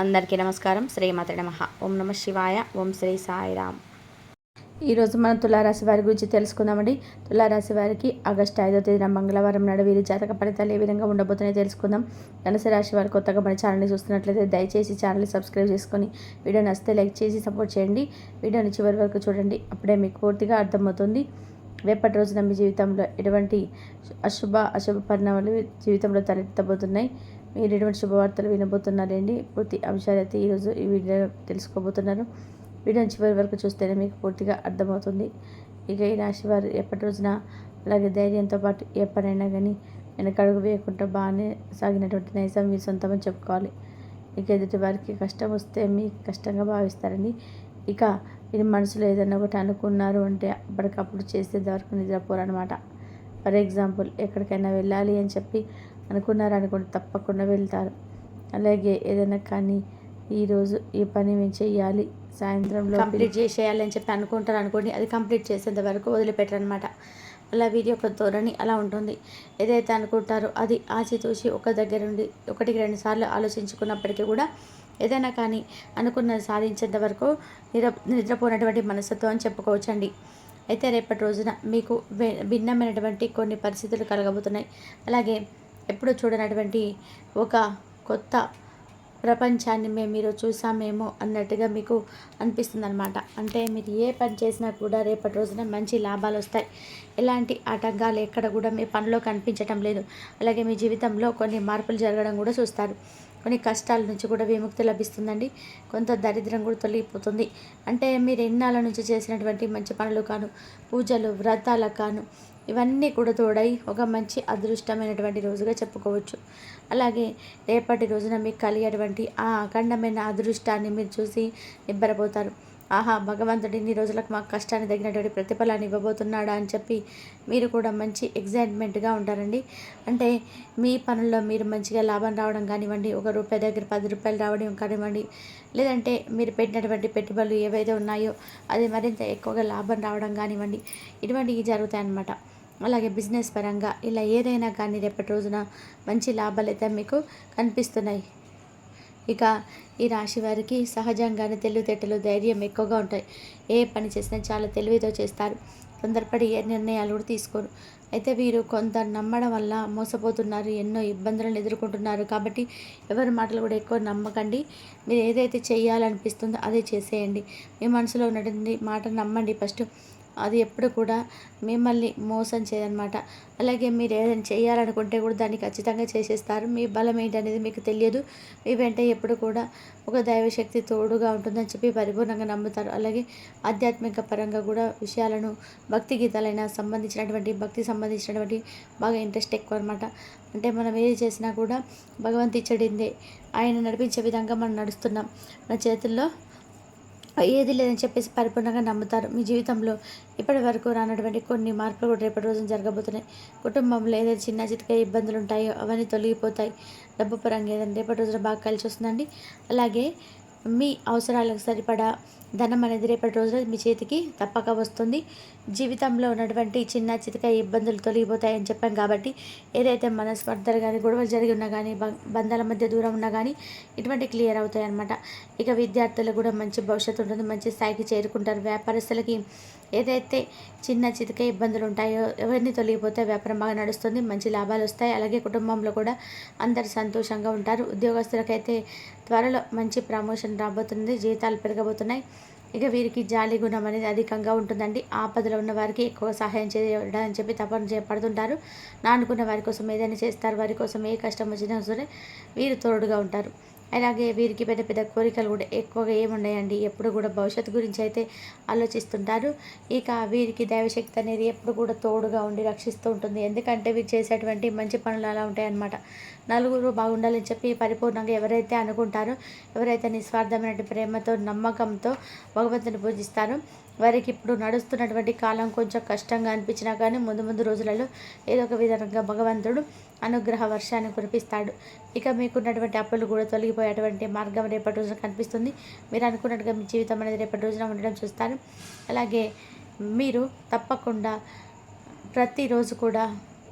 అందరికీ నమస్కారం. శ్రీమాత నమ. ఓం నమ శివాయ. ఓం శ్రీ సాయిరామ్ ఈరోజు మనం తులారాశి వారి గురించి తెలుసుకుందామండి. తులారాశి వారికి ఆగస్టు ఐదో తేదీన మంగళవారం నాడు వీరి జాతక ఫలితాలు ఏ విధంగా ఉండబోతున్నాయో తెలుసుకుందాం. ధనుసు రాశి వారు కొత్తగా మన ఛానల్ని చూస్తున్నట్లయితే దయచేసి ఛానల్ని సబ్స్క్రైబ్ చేసుకొని వీడియో నచ్చితే లైక్ చేసి సపోర్ట్ చేయండి. వీడియోని చివరి వరకు చూడండి. అప్పుడే మీకు పూర్తిగా అర్థమవుతుంది. రేపటి రోజున మీ జీవితంలో ఎటువంటి అశుభ అశుభ పరిణామాలు జీవితంలో తలెత్తబోతున్నాయి. మీరు ఎటువంటి శుభవార్తలు వినబోతున్నారండి. పూర్తి అంశాలైతే ఈరోజు ఈ వీడియో తెలుసుకోబోతున్నారు. వీడియోని చివరి వరకు చూస్తేనే మీకు పూర్తిగా అర్థమవుతుంది. ఇక ఈ రాశి వారు ఎప్పటి రోజున అలాగే ధైర్యంతో పాటు ఏ పనైనా కానీ వెనకడుగు వేయకుండా బాగానే సాగినటువంటి నైజం మీ సొంతమని చెప్పుకోవాలి. ఇక ఎదుటి వారికి కష్టం వస్తే మీకు కష్టంగా భావిస్తారండి. ఇక మీరు మనసులో ఏదైనా ఒకటి అనుకున్నారు అంటే అప్పటికప్పుడు చేసేంత వరకు నిద్రపోరనమాట ఫర్ ఎగ్జాంపుల్ ఎక్కడికైనా వెళ్ళాలి అని చెప్పి అనుకున్నారు అనుకోండి తప్పకుండా వెళ్తారు. అలాగే ఏదైనా కానీ ఈరోజు ఈ పని మేము చేయాలి సాయంత్రంలో కంప్లీట్ చేసేయాలి అని చెప్పి అనుకుంటారు అనుకోండి అది కంప్లీట్ చేసేంత వరకు వదిలిపెట్టరనమాట అలా వీరి యొక్క ధోరణి అలా ఉంటుంది. ఏదైతే అనుకుంటారో అది ఆచితూచి ఒక దగ్గర నుండి ఒకటికి రెండు సార్లు ఆలోచించుకున్నప్పటికీ కూడా ఏదైనా కానీ అనుకున్నది సాధించేంత వరకు నిర నిద్రపోయినటువంటి మనస్తత్వం అని చెప్పుకోవచ్చండి. అయితే రేపటి రోజున మీకు భిన్నమైనటువంటి కొన్ని పరిస్థితులు కలగబోతున్నాయి. అలాగే ఎప్పుడు చూడనటువంటి ఒక కొత్త ప్రపంచాన్ని మేము మీరు చూసామేమో అన్నట్టుగా మీకు అనిపిస్తుంది అనమాట అంటే మీరు ఏ పని చేసినా కూడా రేపటి రోజున మంచి లాభాలు వస్తాయి. ఎలాంటి ఆటంకాలు ఎక్కడ కూడా మీ పనిలో కనిపించటం లేదు. అలాగే మీ జీవితంలో కొన్ని మార్పులు జరగడం కూడా చూస్తారు. కొన్ని కష్టాల నుంచి కూడా విముక్తి లభిస్తుందండి. కొంత దరిద్రం కూడా తొలగిపోతుంది. అంటే మీరు ఎన్నాళ్ళ నుంచి చేసినటువంటి మంచి పనులు కాను పూజలు వ్రతాలకు కాను ఇవన్నీ కూడా తోడై ఒక మంచి అదృష్టమైనటువంటి రోజుగా చెప్పుకోవచ్చు. అలాగే రేపటి రోజున మీకు కలిగేటువంటి ఆ అఖండమైన అదృష్టాన్ని మీరు చూసి నిబ్బరపోతారు. ఆహా భగవంతుడు ఇన్ని రోజులకు మాకు కష్టాన్ని తగినటువంటి ప్రతిఫలాన్ని ఇవ్వబోతున్నాడా అని చెప్పి మీరు కూడా మంచి ఎగ్జైట్మెంట్గా ఉంటారండి. అంటే మీ పనుల్లో మీరు మంచిగా లాభం రావడం కానివ్వండి ఒక రూపాయి దగ్గర పది రూపాయలు రావడం కానివ్వండి లేదంటే మీరు పెట్టినటువంటి పెట్టుబడులు ఏవైతే ఉన్నాయో అది మరింత ఎక్కువగా లాభం రావడం కానివ్వండి ఇటువంటివి జరుగుతాయన్నమాట. అలాగే బిజినెస్ పరంగా ఇలా ఏదైనా కానీ రేపటి రోజున మంచి లాభాలు అయితే మీకు కనిపిస్తున్నాయి. ఇక ఈ రాశి వారికి సహజంగానే తెలివితేటలు ధైర్యం ఎక్కువగా ఉంటాయి. ఏ పని చేసినా చాలా తెలివితో చేస్తారు. తొందరపడి ఏ నిర్ణయాలు కూడా తీసుకోరు. అయితే వీరు కొంత నమ్మడం వల్ల మోసపోతున్నారు ఎన్నో ఇబ్బందులను ఎదుర్కొంటున్నారు. కాబట్టి ఎవరి మాటలు కూడా ఎక్కువ నమ్మకండి. మీరు ఏదైతే చేయాలనిపిస్తుందో అదే చేసేయండి. మీ మనసులో ఉన్నటువంటి మాట నమ్మండి ఫస్ట్. అది ఎప్పుడు కూడా మిమ్మల్ని మోసం చేయదనమాట అలాగే మీరు ఏదైనా చేయాలనుకుంటే కూడా దాన్ని ఖచ్చితంగా చేసేస్తారు. మీ బలం ఏంటనేది మీకు తెలియదు. మీ వెంట ఎప్పుడు కూడా ఒక దైవశక్తి తోడుగా ఉంటుందని చెప్పి పరిపూర్ణంగా నమ్ముతారు. అలాగే ఆధ్యాత్మిక పరంగా కూడా విషయాలను భక్తి గీతాలైన సంబంధించినటువంటి భక్తి సంబంధించినటువంటి బాగా ఇంట్రెస్ట్ ఎక్కువ అనమాట అంటే మనం ఏది చేసినా కూడా భగవంతు ఇచ్చడిందే. ఆయన నడిపించే విధంగా మనం నడుస్తున్నాం. మన చేతుల్లో ఏది లేదని చెప్పేసి పరిపూర్ణంగా నమ్ముతారు. మీ జీవితంలో ఇప్పటి వరకు రానటువంటి కొన్ని మార్పులు కూడా రేపటి రోజున జరగబోతున్నాయి. కుటుంబంలో ఏదైనా చిన్న చితక ఇబ్బందులు ఉంటాయో అవన్నీ తొలగిపోతాయి. డబ్బు పరంగా ఏదైనా రేపటి రోజున బాగా కలిసి వస్తుందండి. అలాగే మీ అవసరాలకు సరిపడా ధనం అనేది రేపటి రోజున మీ చేతికి తప్పక వస్తుంది. జీవితంలో ఉన్నటువంటి చిన్న చితక ఇబ్బందులు తొలగిపోతాయని చెప్పాం కాబట్టి ఏదైతే మనస్పర్ధలు కానీ గొడవలు జరిగి ఉన్నా కానీ బం- బంధాల మధ్య దూరం ఉన్నా కానీ ఇటువంటి క్లియర్ అవుతాయి అన్నమాట ఇక విద్యార్థులకు కూడా మంచి భవిష్యత్తు ఉంటుంది మంచి స్థాయికి చేరుకుంటారు. వ్యాపారస్తులకి ఏదైతే చిన్న చితక ఇబ్బందులు ఉంటాయో ఎవరిని తొలగిపోతే వ్యాపారం బాగా నడుస్తుంది మంచి లాభాలు వస్తాయి. అలాగే కుటుంబంలో కూడా అందరు సంతోషంగా ఉంటారు. ఉద్యోగస్తులకైతే త్వరలో మంచి ప్రమోషన్ రాబోతుంది జీతాలు పెరగబోతున్నాయి. ఇక వీరికి జాలి గుణం అనేది అధికంగా ఉంటుందండి. ఆపదలో ఉన్న వారికి ఎక్కువ సహాయం చేయడం అని చెప్పి తపన చేపడుతుంటారు. నా అనుకున్న వారి కోసం ఏదైనా చేస్తారు వారి కోసం ఏ కష్టం వచ్చినా సరే వీరు తోడుగా ఉంటారు. అలాగే వీరికి పెద్ద పెద్ద కోరికలు కూడా ఎక్కువగా ఏమున్నాయండి ఎప్పుడు కూడా భవిష్యత్తు గురించి అయితే ఆలోచిస్తుంటారు. ఇక వీరికి దైవశక్తి అనేది ఎప్పుడు కూడా తోడుగా ఉండి రక్షిస్తూ ఉంటుంది. ఎందుకంటే వీరు చేసేటువంటి మంచి పనులు అలా ఉంటాయన్నమాట. నలుగురు బాగుండాలని చెప్పి పరిపూర్ణంగా ఎవరైతే అనుకుంటారో ఎవరైతే నిస్వార్థమైన ప్రేమతో నమ్మకంతో భగవంతుని పూజిస్తారో వారికి ఇప్పుడు నడుస్తున్నటువంటి కాలం కొంచెం కష్టంగా అనిపించినా కానీ ముందు ముందు రోజులలో ఏదో ఒక విధంగా భగవంతుడు అనుగ్రహ వర్షాన్ని కురిపిస్తాడు. ఇక మీకున్నటువంటి అప్పులు కూడా తొలగిపోయేటువంటి మార్గం రేపటి రోజున కనిపిస్తుంది. మీరు అనుకున్నట్టుగా మీ జీవితం అనేది రేపటి రోజున ఉండడం చూస్తారు. అలాగే మీరు తప్పకుండా ప్రతిరోజు కూడా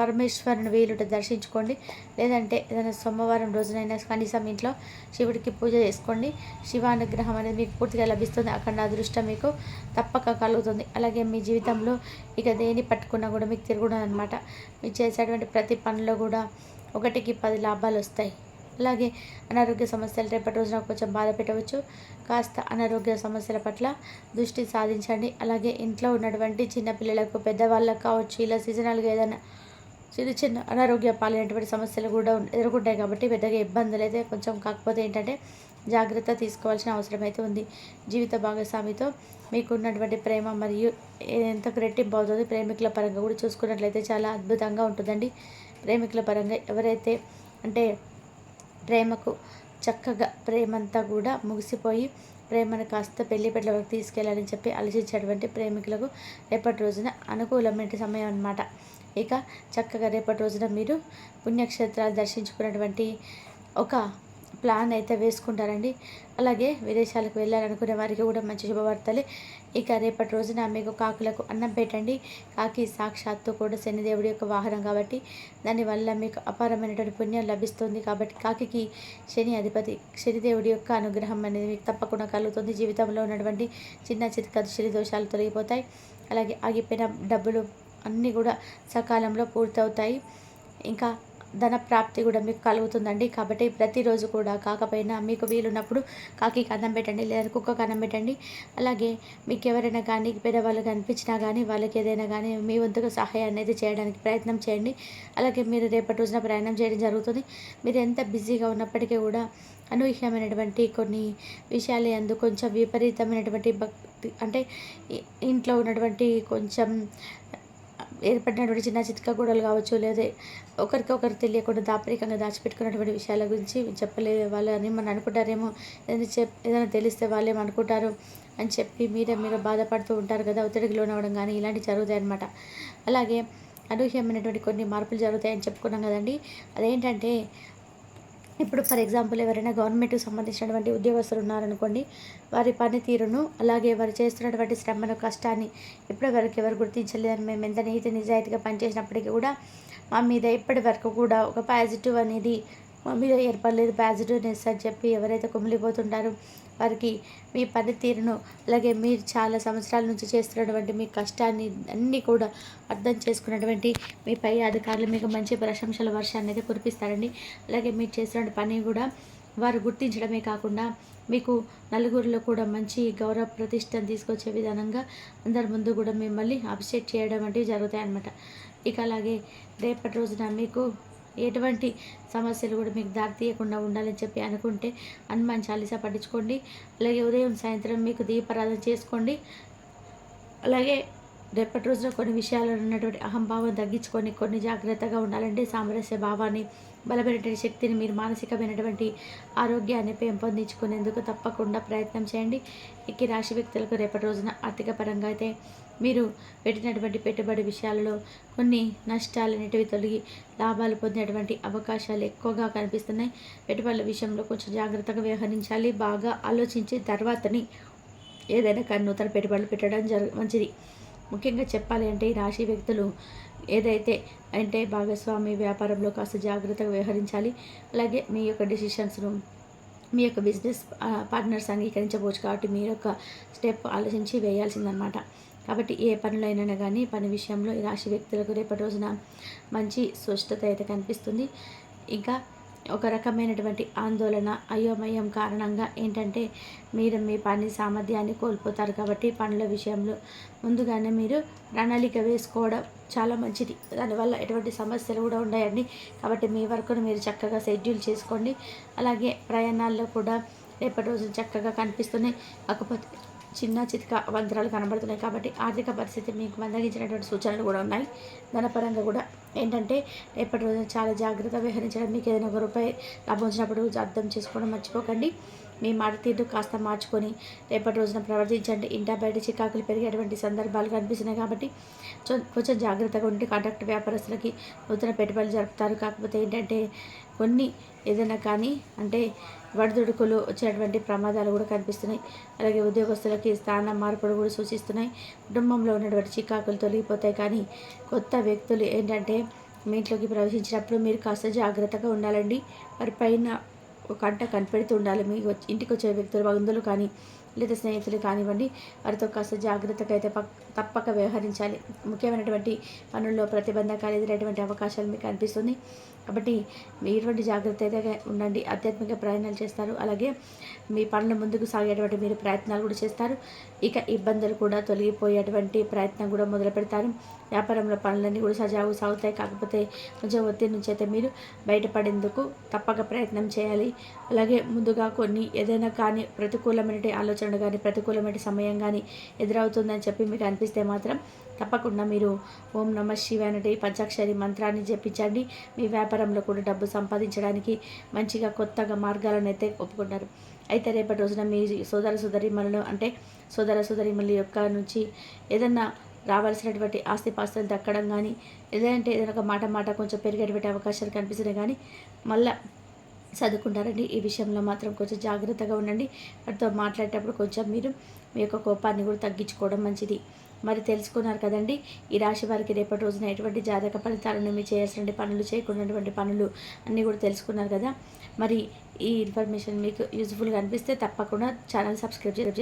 పరమేశ్వరుని వీలుట దర్శించుకోండి. లేదంటే ఏదైనా సోమవారం రోజునైనా కనీసం ఇంట్లో శివుడికి పూజ చేసుకోండి. శివ అనుగ్రహం అనేది మీకు పూర్తిగా లభిస్తుంది. అక్కడ అదృష్టం మీకు తప్పక కలుగుతుంది. అలాగే మీ జీవితంలో ఇక దేని పట్టుకున్నా కూడా మీకు తిరుగుతుంది అనమాట మీరు చేసేటువంటి ప్రతి పనిలో కూడా ఒకటికి పది లాభాలు వస్తాయి. అలాగే అనారోగ్య సమస్యలు రేపటి రోజున కొంచెం బాధ పెట్టవచ్చు. కాస్త అనారోగ్య సమస్యల పట్ల దృష్టి సాధించండి. అలాగే ఇంట్లో ఉన్నటువంటి చిన్నపిల్లలకు పెద్దవాళ్ళకు కావచ్చు ఇలా సీజనల్గా ఏదైనా చిన్న చిన్న అనారోగ్య పాలైనటువంటి సమస్యలు కూడా ఎదుర్కొంటాయి కాబట్టి పెద్దగా ఇబ్బందులు అయితే కొంచెం కాకపోతే ఏంటంటే జాగ్రత్త తీసుకోవాల్సిన అవసరం అయితే ఉంది. జీవిత భాగస్వామితో మీకు ఉన్నటువంటి ప్రేమ మరియు ఎంత రెట్టింపు అవుతుంది ప్రేమికుల పరంగా కూడా చూసుకున్నట్లయితే చాలా అద్భుతంగా ఉంటుందండి. ప్రేమికుల పరంగా ఎవరైతే అంటే ప్రేమకు చక్కగా ప్రేమంతా కూడా ముగిసిపోయి ప్రేమను కాస్త పెళ్ళి పెట్ల వరకు తీసుకెళ్ళాలని చెప్పి ఆలోచించేటువంటి ప్రేమికులకు రేపటి రోజున అనుకూలమైన సమయం అన్నమాట. ఇక చక్కగా రేపటి రోజున మీరు పుణ్యక్షేత్రాలు దర్శించుకున్నటువంటి ఒక ప్లాన్ అయితే వేసుకుంటారండి. అలాగే విదేశాలకు వెళ్ళాలనుకునే వారికి కూడా మంచి శుభవార్తలే. ఇక రేపటి రోజున మీకు కాకులకు అన్నం పెట్టండి. కాకి సాక్షాత్తు కూడా శనిదేవుడి యొక్క వాహనం కాబట్టి దానివల్ల మీకు అపారమైనటువంటి పుణ్యం లభిస్తుంది కాబట్టి కాకి శని అధిపతి శనిదేవుడి యొక్క అనుగ్రహం అనేది మీకు తప్పకుండా కలుగుతుంది. జీవితంలో ఉన్నటువంటి చిన్న చిత్క శని దోషాలు తొలగిపోతాయి. అలాగే ఆగిపోయిన డబ్బులు అన్నీ కూడా సకాలంలో పూర్తవుతాయి. ఇంకా ధన ప్రాప్తి కూడా మీకు కలుగుతుందండి. కాబట్టి ప్రతిరోజు కూడా కాకపోయినా మీకు వీలున్నప్పుడు కాకి కన్నం పెట్టండి లేదా కుక్క కన్నం పెట్టండి. అలాగే మీకు ఎవరైనా కానీ పెద్దవాళ్ళు కనిపించినా కానీ వాళ్ళకి ఏదైనా కానీ మీ వంతుగా సహాయం అనేది చేయడానికి ప్రయత్నం చేయండి. అలాగే మీరు రేపటి రోజున ప్రయాణం చేయడం జరుగుతుంది. మీరు ఎంత బిజీగా ఉన్నప్పటికీ కూడా అనూహ్యమైనటువంటి కొన్ని విషయాలు ఎందు కొంచెం విపరీతమైనటువంటి భక్తి అంటే ఇంట్లో ఉన్నటువంటి కొంచెం ఏర్పడినటువంటి చిన్న చిత్క గొడవలు కావచ్చు లేదా ఒకరికొకరు తెలియకుండా దాపరికంగా దాచిపెట్టుకున్నటువంటి విషయాల గురించి చెప్పలే వాళ్ళు అని మనం అనుకుంటారేమో ఏదైనా చెప్ ఏదైనా తెలిస్తే వాళ్ళేమో అనుకుంటారు అని చెప్పి మీరే మీరు బాధపడుతూ ఉంటారు కదా ఒత్తిడికి లోనవ్వడం కానీ ఇలాంటివి జరుగుతాయి అన్నమాట అలాగే అనూహ్యమైనటువంటి కొన్ని మార్పులు జరుగుతాయని చెప్పుకున్నాం కదండి. అదేంటంటే ఇప్పుడు ఫర్ ఎగ్జాంపుల్ ఎవరైనా గవర్నమెంట్కి సంబంధించినటువంటి ఉద్యోగస్తులు ఉన్నారనుకోండి వారి పనితీరును అలాగే వారు చేస్తున్నటువంటి శ్రమను కష్టాన్ని ఇప్పటి వరకు ఎవరు గుర్తించలేదని మేము ఎంత నీతి నిజాయితీగా పనిచేసినప్పటికీ కూడా మా మీద ఇప్పటి వరకు కూడా ఒక పాజిటివ్ అనేది మా మీద ఏర్పడలేదు. పాజిటివ్నెస్ అని చెప్పి ఎవరైతే కుమిలిపోతుంటారో వారికి మీ పనితీరును అలాగే మీరు చాలా సంవత్సరాల నుంచి చేస్తున్నటువంటి మీ కష్టాన్ని అన్నీ కూడా అర్థం చేసుకున్నటువంటి మీ పై అధికారులు మీకు మంచి ప్రశంసల వర్షాన్ని అయితే కురిపిస్తారండి. అలాగే మీరు చేస్తున్న పని కూడా వారు గుర్తించడమే కాకుండా మీకు నలుగురిలో కూడా మంచి గౌరవ ప్రతిష్టను తీసుకొచ్చే విధానంగా అందరి ముందు కూడా మిమ్మల్ని అప్సెట్ చేయడం వంటివి జరుగుతాయి అన్నమాట ఇక అలాగే రేపటి రోజున మీకు ఎటువంటి సమస్యలు కూడా మీకు దారి తీయకుండా ఉండాలని చెప్పి అనుకుంటే హనుమాన్ చాలీసా పట్టించుకోండి అలాగే ఉదయం సాయంత్రం మీకు దీపారాధన చేసుకోండి. అలాగే రేపటి రోజున కొన్ని విషయాల్లో ఉన్నటువంటి అహంభావం తగ్గించుకొని కొన్ని జాగ్రత్తగా ఉండాలంటే సామరస్య భావాన్ని బలమైనటువంటి శక్తిని మీరు మానసికమైనటువంటి ఆరోగ్యాన్ని పెంపొందించుకునేందుకు తప్పకుండా ప్రయత్నం చేయండి. ఇక రాశి వ్యక్తులకు రేపటి రోజున ఆర్థిక పరంగా అయితే మీరు పెట్టినటువంటి పెట్టుబడి విషయాలలో కొన్ని నష్టాలు అనేటివి తొలగి లాభాలు పొందేటువంటి అవకాశాలు ఎక్కువగా కనిపిస్తున్నాయి. పెట్టుబడుల విషయంలో కొంచెం జాగ్రత్తగా వ్యవహరించాలి. బాగా ఆలోచించి తర్వాతని ఏదైనా కానీ నూతన పెట్టుబడులు పెట్టడం జరు మంచిది. ముఖ్యంగా చెప్పాలి అంటే ఈ రాశి వ్యక్తులు ఏదైతే అంటే భాగస్వామి వ్యాపారంలో కాస్త జాగ్రత్తగా వ్యవహరించాలి. అలాగే మీ యొక్క డిసిషన్స్ను మీ యొక్క బిజినెస్ పార్ట్నర్స్ అంగీకరించవచ్చు కాబట్టి మీ యొక్క స్టెప్ ఆలోచించి వేయాల్సిందనమాట కాబట్టి ఏ పనులైనా కానీ పని విషయంలో ఈ రాశి వ్యక్తులకు రేపటి రోజున మంచి స్పష్టత అయితే కనిపిస్తుంది. ఇంకా ఒక రకమైనటువంటి ఆందోళన అయోమయం కారణంగా ఏంటంటే మీరు మీ పని సామర్థ్యాన్ని కోల్పోతారు కాబట్టి పనుల విషయంలో ముందుగానే మీరు ప్రణాళిక వేసుకోవడం చాలా మంచిది. దానివల్ల ఎటువంటి సమస్యలు కూడా ఉన్నాయండి కాబట్టి మీ వర్క్ను మీరు చక్కగా షెడ్యూల్ చేసుకోండి. అలాగే ప్రయాణాల్లో కూడా రేపటి రోజు చక్కగా కనిపిస్తున్నాయి. కాకపోతే చిన్న చితక అభద్రాలు కనబడుతున్నాయి. కాబట్టి ఆర్థిక పరిస్థితి మీకు మందగించినటువంటి సూచనలు కూడా ఉన్నాయి. ధనపరంగా కూడా ఏంటంటే రేపటి రోజున చాలా జాగ్రత్త వ్యవహరించడం మీకు ఏదైనా ఒక రూపాయి లాభం వచ్చినప్పుడు అర్థం చేసుకోవడం మర్చిపోకండి. మీ మాట తీరు కాస్త మార్చుకొని రేపటి రోజున ప్రవర్తించండి. ఇంటా బయట చికాకులు పెరిగేటువంటి సందర్భాలు కనిపిస్తున్నాయి కాబట్టి కొంచెం జాగ్రత్తగా ఉండి కాంట్రాక్ట్ వ్యాపారస్తులకి నూతన పెట్టుబడులు జరుపుతారు. కాకపోతే ఏంటంటే కొన్ని ఏదైనా కానీ అంటే వడిదుడుకులు వచ్చేటువంటి ప్రమాదాలు కూడా కనిపిస్తున్నాయి. అలాగే ఉద్యోగస్తులకి స్థానం మార్పులు కూడా సూచిస్తున్నాయి. కుటుంబంలో ఉన్నటువంటి చికాకులు తొలగిపోతాయి. కానీ కొత్త వ్యక్తులు ఏంటంటే మీ ఇంట్లోకి ప్రవేశించినప్పుడు మీరు కాస్త జాగ్రత్తగా ఉండాలండి. వారి పైన ఒక అంట కనిపెడుతూ ఉండాలి. మీ వచ్చి- ఇంటికి వచ్చే వ్యక్తులు బంధువులు కానీ లేదా స్నేహితులు కానివ్వండి వారితో కాస్త జాగ్రత్తగా అయితే పక్- తప్పక వ్యవహరించాలి. ముఖ్యమైనటువంటి పనుల్లో ప్రతిబంధకాలు ఎదురైనటువంటి అవకాశాలు మీకు అనిపిస్తుంది. కాబట్టి మీ ఇటువంటి జాగ్రత్త అయితే ఉండండి. ఆధ్యాత్మిక ప్రయాణాలు చేస్తారు. అలాగే మీ పనులు ముందుకు సాగేటువంటి మీరు ప్రయత్నాలు కూడా చేస్తారు. ఇక ఇబ్బందులు కూడా తొలగిపోయేటువంటి ప్రయత్నం కూడా మొదలు పెడతారు. వ్యాపారంలో పనులన్నీ కూడా సజావు సాగుతాయి. కాకపోతే కొంచెం ఒత్తిడి నుంచి అయితే మీరు బయటపడేందుకు తప్పక ప్రయత్నం చేయాలి. అలాగే ముందుగా కొన్ని ఏదైనా కానీ ప్రతికూలమైన ఆలోచనలు కానీ ప్రతికూలమైన సమయం కానీ ఎదురవుతుందని చెప్పి మీకు అనిపిస్తే మాత్రం తప్పకుండా మీరు ఓం నమ శివానటి పంచాక్షరి మంత్రాన్ని జపించండి. మీ వ్యాపారంలో కూడా డబ్బు సంపాదించడానికి మంచిగా కొత్తగా మార్గాలను అయితే ఒప్పుకుంటారు. అయితే రేపటి రోజున మీ సోదర సోదరిమణులు అంటే సోదర సోదరిమణుల యొక్క నుంచి ఏదన్నా రావాల్సినటువంటి ఆస్తిపాస్తులు దక్కడం కానీ లేదంటే ఏదైనా ఒక మాట మాట కొంచెం పెరిగేటువంటి అవకాశాలు కనిపిస్తున్నాయి కానీ మళ్ళా చదువుకుంటారండి ఈ విషయంలో మాత్రం కొంచెం జాగ్రత్తగా ఉండండి. వాటితో మాట్లాడేటప్పుడు కొంచెం మీరు మీ యొక్క కోపాన్ని కూడా తగ్గించుకోవడం మంచిది. మరి తెలుసుకున్నారు కదండి. ఈ రాశి వారికి రేపటి రోజున ఎటువంటి జాతక ఫలితాలను మీ చేయాల్సిన పనులు చేయకున్నటువంటి పనులు అన్నీ కూడా తెలుసుకున్నారు కదా. మరి ఈ ఇన్ఫర్మేషన్ మీకు యూజ్ఫుల్గా అనిపిస్తే తప్పకుండా ఛానల్ సబ్స్క్రైబ్ చేయండి.